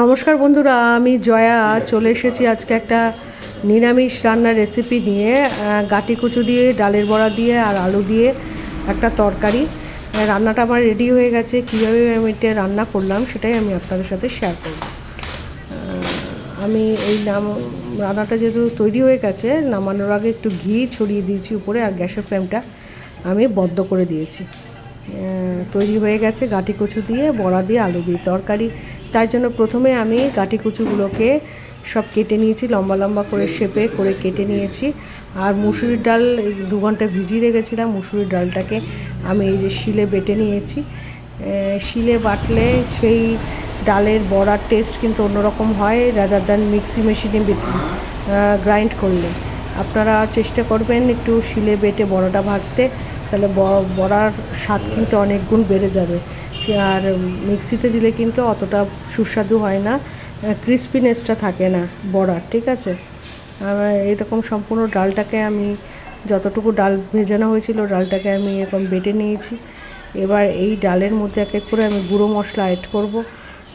নমস্কার বন্ধুরা, আমি জয়া। চলে এসেছি আজকে একটা নিরামিষ রান্নার রেসিপি নিয়ে গাটি কুচু দিয়ে, ডালের বড়া দিয়ে আর আলু দিয়ে একটা তরকারি। রান্নাটা আমার রেডি হয়ে গেছে। কীভাবে আমি এটা রান্না করলাম সেটাই আমি আপনাদের সাথে শেয়ার করব। আমি এই নাম, রান্নাটা যেহেতু তৈরি হয়ে গেছে, নামানোর আগে একটু ঘি ছড়িয়ে দিয়েছি উপরে আর গ্যাসের ফ্লেমটা আমি বন্ধ করে দিয়েছি। তৈরি হয়ে গেছে গাটি কচু দিয়ে, বড়া দিয়ে, আলু দিয়ে তরকারি। তাই জন্য প্রথমে আমি গাটি কচুগুলোকে সব কেটে নিয়েছি, লম্বা লম্বা করে শেপে করে কেটে নিয়েছি। আর মুসুরির ডাল দু ঘণ্টা ভিজিয়ে রেখেছিলাম, মুসুরির ডালটাকে আমি এই যে শিলে বেটে নিয়েছি। শিলে বাটলে সেই ডালের বড়ার টেস্ট কিন্তু অন্যরকম হয় রাদার দ্যান মিক্সি মেশিনে গ্রাইন্ড করলে। আপনারা চেষ্টা করবেন একটু শিলে বেটে বড়াটা ভাজতে। তাহলে বড়ার স্বাদ কিন্তু অনেক গুণ বেড়ে যাবে। আর মিক্সিতে দিলে কিন্তু অতটা সুস্বাদু হয় না, ক্রিস্পিনেসটা থাকে না বড়ার, ঠিক আছে? আর এরকম সম্পূর্ণ ডালটাকে আমি যতটুকু ডাল ভেজানো হয়েছিল ডালটাকে আমি এরকম বেটে নিয়েছি। এবার এই ডালের মধ্যে এক এক করে আমি গুঁড়ো মশলা অ্যাড করব।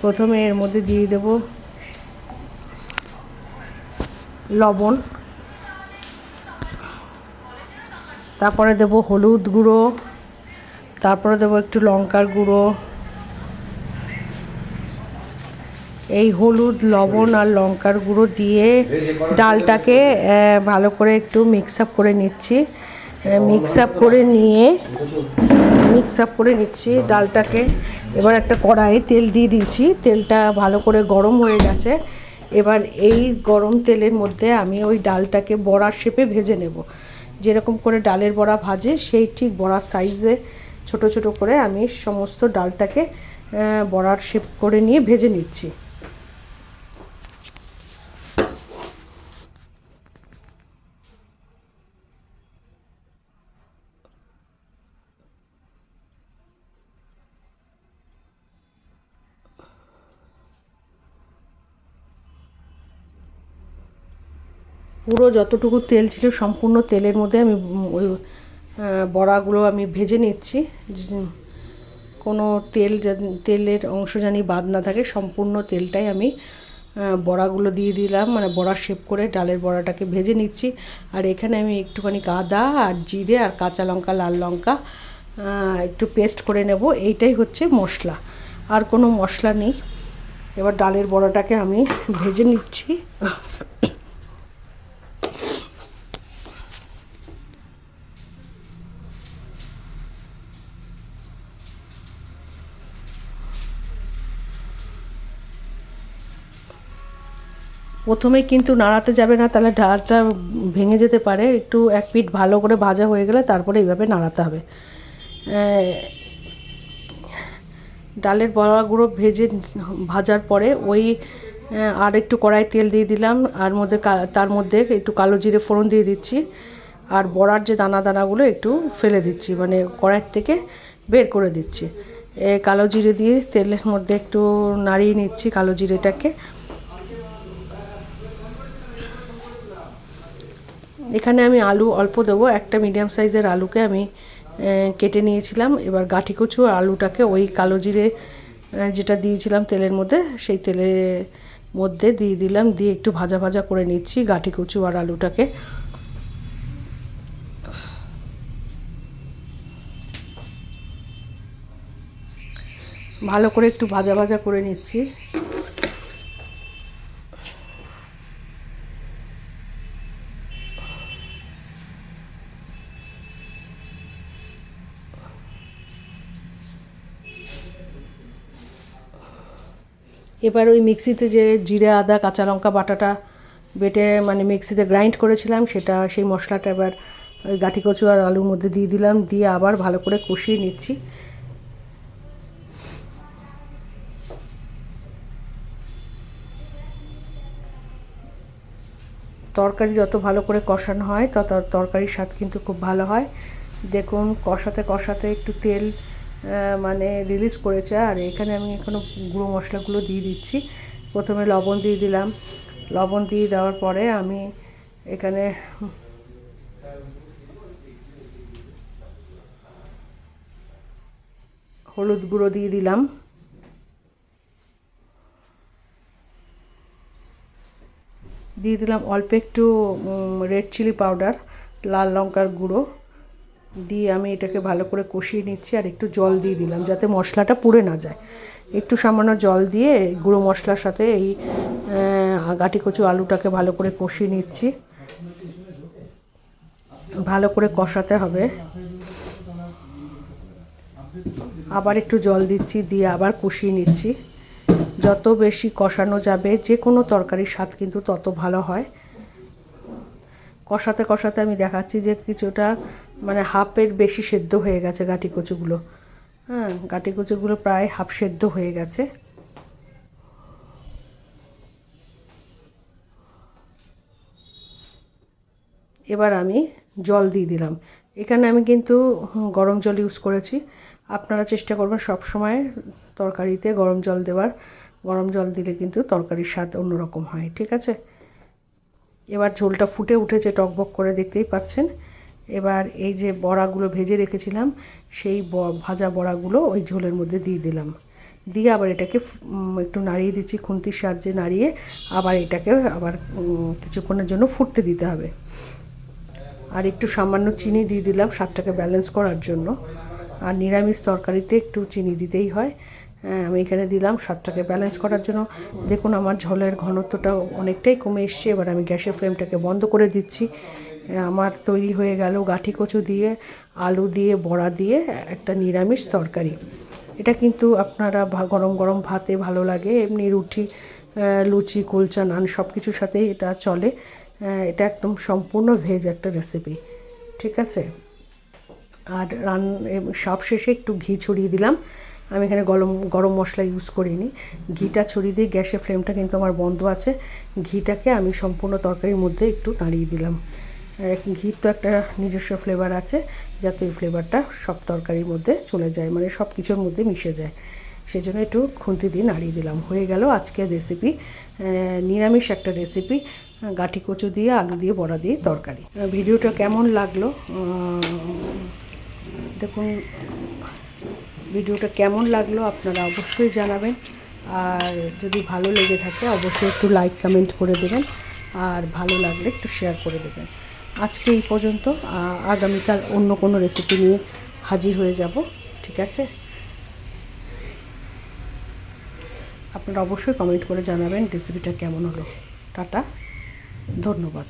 প্রথমে এর মধ্যে দিয়ে দেব লবণ। তারপরে দেব হলুদ গুঁড়ো, তারপরে দেবো একটু লঙ্কার গুঁড়ো। এই হলুদ, লবণ আর লঙ্কার গুঁড়ো দিয়ে ডালটাকে ভালো করে একটু মিক্স আপ করে নিচ্ছি। মিক্স আপ করে নিয়ে মিক্স আপ করে নিচ্ছি ডালটাকে। এবার একটা কড়াই তেল দিয়ে দিয়েছি তেলটা ভালো করে গরম হয়ে গেছে। এবার এই গরম তেলের মধ্যে আমি ওই ডালটাকে বড়ার শেপে ভেজে নেব। যেরকম করে ডালের বড়া ভাজে, সেই ঠিক বড়ার সাইজে ছোট ছোট করে আমি সমস্ত ডালটাকে বড়ার শেপ করে নিয়ে ভেজে নিচ্ছি। পুরো যতটুকু তেল ছিল সম্পূর্ণ তেলের মধ্যে আমি ওই বড়াগুলো আমি ভেজে নিচ্ছি। কোনো তেল তেলের অংশ জানি বাদ না থাকে, সম্পূর্ণ তেলটাই আমি বড়াগুলো দিয়ে দিলাম মানে বড়া শেপ করে ডালের বড়াটাকে ভেজে নিচ্ছি। আর এখানে আমি একটুখানি আদা আর জিরে আর কাঁচা লঙ্কা, লাল লঙ্কা একটু পেস্ট করে নেব। এইটাই হচ্ছে মশলা। আর কোনো মশলা নেই। এবার ডালের বড়াটাকে আমি ভেজে নিচ্ছি। প্রথমে কিন্তু নাড়াতে যাবে না, তাহলে ডালটা ভেঙে যেতে পারে। একটু এক পিঠ ভালো করে ভাজা হয়ে গেলে তারপরে এইভাবে নাড়াতে হবে। ডালের বড়াগুলো ভেজে ভাজার পরে ওই আর একটু কড়াই তেল দিয়ে দিলাম, আর মধ্যে তার মধ্যে একটু কালো জিরে ফোড়ন দিয়ে দিচ্ছি, আর বড়ার যে দানা দানাগুলো একটু ফেলে দিচ্ছি মানে কড়াইয়ের থেকে বের করে দিচ্ছি। এ, কালো জিরে দিয়ে তেলের মধ্যে একটু নাড়িয়ে নিচ্ছি কালো জিরেটাকে। এখানে আমি আলু অল্প দেবো। একটা মিডিয়াম সাইজের আলুকে আমি কেটে নিয়েছিলাম। এবার গাঠি কচু আলুটাকে ওই কালো জিরে যেটা দিয়েছিলাম তেলের মধ্যে, সেই তেলের মধ্যে দিয়ে দিলাম। দিয়ে একটু ভাজা ভাজা করে নিচ্ছি গাঠি কচু আর আলুটাকে। ভালো করে একটু ভাজা ভাজা করে নিচ্ছি। এবার ওই মিক্সিতে যে জিরে, আদা, কাঁচা লঙ্কা, বাটাটা বেটে মানে মিক্সিতে গ্রাইন্ড করেছিলাম, সেটা, সেই মশলাটা এবার ওই গাঠি কচু আর আলুর মধ্যে দিয়ে দিলাম, দিয়ে আবার ভালো করে কষিয়ে নিচ্ছি। তরকারি যত ভালো করে কষানো হয়, তত তরকারির স্বাদ কিন্তু খুব ভালো হয়। দেখুন, কষাতে কষাতে একটু তেল মানে রিলিজ করেছে। আর এখানে আমি এখনও গুঁড়ো মশলাগুলো দিয়ে দিচ্ছি। প্রথমে লবণ দিয়ে দিলাম। লবণ দিয়ে দেওয়ার পরে আমি এখানে হলুদ গুঁড়ো দিয়ে দিলাম। দিয়ে দিলাম অল্প একটু রেড চিলি পাউডার লাল লঙ্কার গুঁড়ো। দিয়ে আমি এটাকে ভালো করে কষিয়ে নিচ্ছি আর একটু জল দিয়ে দিলাম যাতে মশলাটা পুড়ে না যায়। একটু সামান্য জল দিয়ে গুঁড়ো মশলার সাথে এই গাটি কচু আলুটাকে ভালো করে কষিয়ে নিচ্ছি। ভালো করে কষাতে হবে। আবার একটু জল দিচ্ছি, দিয়ে আবার কষিয়ে নিচ্ছি। যত বেশি কষানো যাবে, যে কোনো তরকারির স্বাদ কিন্তু তত ভালো হয়। কষাতে কষাতে আমি দেখাচ্ছি যে কিছুটা মানে হাফের বেশি সেদ্ধ হয়ে গেছে গাটি কচুগুলো হ্যাঁ গাটি কচুগুলো প্রায় হাফ সেদ্ধ হয়ে গেছে। এবার আমি জল দিয়ে দিলাম। এখানে আমি কিন্তু গরম জল ইউজ করেছি। আপনারা চেষ্টা করবেন সব সময় তরকারিতে গরম জল দেওয়ার। গরম জল দিলে কিন্তু তরকারির স্বাদ অন্যরকম হয়, ঠিক আছে? এবার ঝোলটা ফুটে উঠেছে, টকবক করে দেখতেই পাচ্ছেন। এবার এই যে বড়াগুলো ভেজে রেখেছিলাম সেই ভাজা বড়াগুলো ওই ঝোলের মধ্যে দিয়ে দিলাম। দিয়ে আবার এটাকে একটু নাড়িয়ে দিচ্ছি খুন্তির সাহায্যে নাড়িয়ে আবার এটাকে আবার কিছুক্ষণের জন্য ফুটতে দিতে হবে। আর একটু সামান্য চিনি দিয়ে দিলাম স্বাদটাকে ব্যালেন্স করার জন্য। আর নিরামিষ তরকারিতে একটু চিনি দিতেই হয়। হ্যাঁ, আমি এখানে দিলাম স্বাদটাকে ব্যালেন্স করার জন্য। দেখুন আমার ঝোলের ঘনত্বটা অনেকটাই কমে এসছে। এবার আমি গ্যাসের ফ্লেমটাকে বন্ধ করে দিচ্ছি। আমার তৈরি হয়ে গেল গাঠি কচু দিয়ে, আলু দিয়ে, বড়া দিয়ে একটা নিরামিষ তরকারি। এটা কিন্তু আপনারা গরম গরম ভাতে ভালো লাগে, এমনি রুটি লুচি, কুলচা, নান সব কিছুর সাথেই এটা চলে। এটা একদম সম্পূর্ণ ভেজ একটা রেসিপি ঠিক আছে? আর রান সব শেষে একটু ঘি ছড়িয়ে দিলাম। আমি এখানে গরম গরম মশলা ইউজ করিনি। ঘিটা ছড়িয়ে দিয়ে গ্যাসের ফ্লেমটা কিন্তু আমার বন্ধ আছে। ঘিটাকে আমি সম্পূর্ণ তরকারির মধ্যে একটু নাড়িয়ে দিলাম। ঘির তো একটা নিজস্ব ফ্লেভার আছে, যাতে ওই ফ্লেভারটা সব তরকারির মধ্যে চলে যায় মানে সব কিছুর মধ্যে মিশে যায়। সেই জন্য একটু খুন্তি দিয়ে নাড়িয়ে দিলাম। হয়ে গেল আজকের রেসিপি নিরামিষ একটা রেসিপি গাঠি কচু দিয়ে, আলু দিয়ে, বড়া দিয়ে তরকারি। ভিডিওটা কেমন লাগল? দেখুন, ভিডিওটা কেমন লাগল আপনারা অবশ্যই জানাবেন। আর যদি ভালো লেগে থাকে, অবশ্যই একটু লাইক কমেন্ট করে দেবেন। আর ভালো লাগলে একটু শেয়ার করে দেবেন। আজকে এই পর্যন্ত আগামীকাল অন্য কোনো রেসিপি নিয়ে হাজির হয়ে যাব, ঠিক আছে? আপনারা অবশ্যই কমেন্ট করে জানাবেন রেসিপিটা কেমন হলো। টাটা, ধন্যবাদ।